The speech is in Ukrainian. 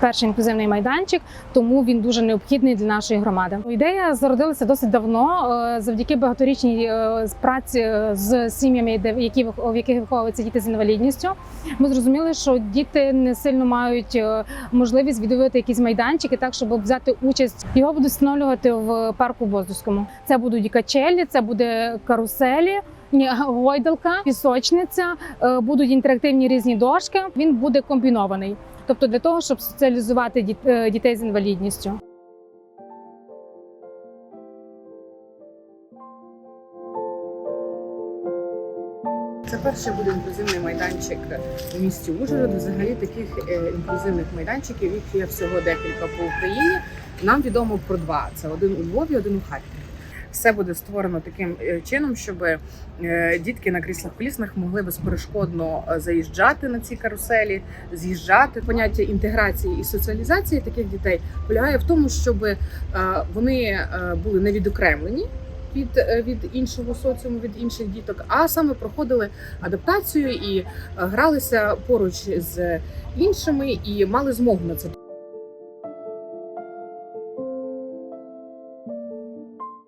перший інклюзивний майданчик, тому він дуже необхідний для нашої громади. Ідея зародилася досить давно е, завдяки багаторічній е, праці е, з сім'ями, які в яких виховуються діти з інвалідністю. Ми зрозуміли, що діти не сильно мають можливість відвідувати якісь майданчики, так щоб взяти участь. Його будуть встановлювати в парку Воздуському. Це будуть качелі, це буде каруселі. Гойдалка, пісочниця, е, будуть інтерактивні різні дошки. Він буде комбінований, тобто для того, щоб соціалізувати е, дітей з інвалідністю. Це перший буде інклюзивний майданчик в місті Ужгород. Взагалі таких е, інклюзивних майданчиків їх є всього декілька по Україні. Нам відомо про два: це один у Львові, один у Харкові. Все буде створено таким е, чином, щоб е, дітки на кріслах колісних могли безперешкодно е, заїжджати на ці каруселі, з'їжджати. Поняття інтеграції і соціалізації таких дітей полягає в тому, щоб вони були не відокремлені від, від іншого соціуму, від інших діток, а саме проходили адаптацію і гралися поруч з іншими і мали змогу на це.